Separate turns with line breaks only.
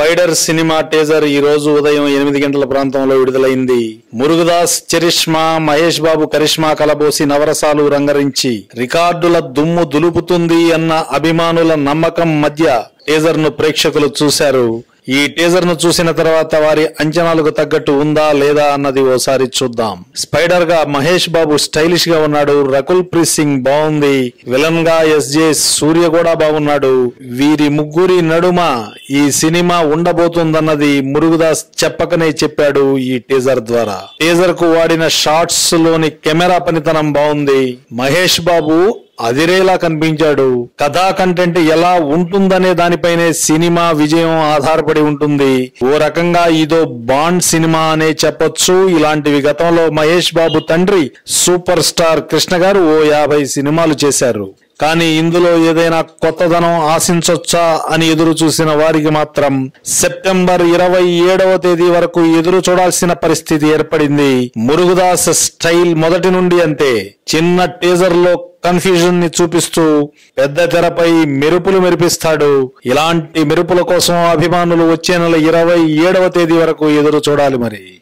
Spider cinema teaser ఈ రోజు ఉదయం ఎనిమిది గంటల ప్రాంతంలో విడుదలైంది. మురుగదాస్ చరిష్మా మహేష్ బాబు కరిష్మా కలబోసి నవరసాలు రంగరించి రికార్డుల దుమ్ము దులుపుతుంది అన్న అభిమానుల నమ్మకం మధ్య టీజర్ను ప్రేక్షకులు చూశారు. ఈ టీజర్ను చూసిన తర్వాత వారి అంచనాలకు తగ్గట్టు ఉందా లేదా అన్నది ఓసారి చూద్దాం. స్పైడర్గా మహేష్ బాబు స్టైలిష్గా ఉన్నాడు. రకుల్ ప్రీత్ సింగ్ బాగుంది. విలన్గా ఎస్జే సూర్య కూడా బాగున్నాడు. వీరి ముగ్గురి నడుమ ఈ సినిమా ఉండబోతుందన్నది మురుగుదాస్ చెప్పకనే చెప్పాడు ఈ టీజర్ ద్వారా. టీజర్కు వాడిన షార్ట్స్లోని కెమెరా పనితనం బాగుంది. మహేష్ బాబు అదిరేలా కనిపించాడు. కథా కంటెంట్ ఎలా ఉంటుందనే దానిపైనే సినిమా విజయం ఆధారపడి ఉంటుంది. ఓ రకంగా ఇదో బాండ్ సినిమా అనే చెప్పొచ్చు. ఇలాంటివి గతంలో మహేష్ బాబు తండ్రి సూపర్ స్టార్ కృష్ణ గారు ఓ యాభై సినిమాలు చేశారు. కానీ ఇందులో ఏదైనా కొత్తదనం ఆశించొచ్చా అని ఎదురు చూసిన వారికి మాత్రం సెప్టెంబర్ ఇరవై ఏడవ తేదీ వరకు ఎదురు చూడాల్సిన పరిస్థితి ఏర్పడింది. మురుగుదాస్ స్టైల్ మొదటి నుండి అంతే. చిన్న టీజర్లో కన్ఫ్యూజన్ని చూపిస్తూ పెద్ద తెరపై మెరుపులు మెరిపిస్తాడు. ఇలాంటి మెరుపుల కోసం అభిమానులు వచ్చే నెల ఇరవై ఏడవ తేదీ వరకు ఎదురు చూడాలి మరి.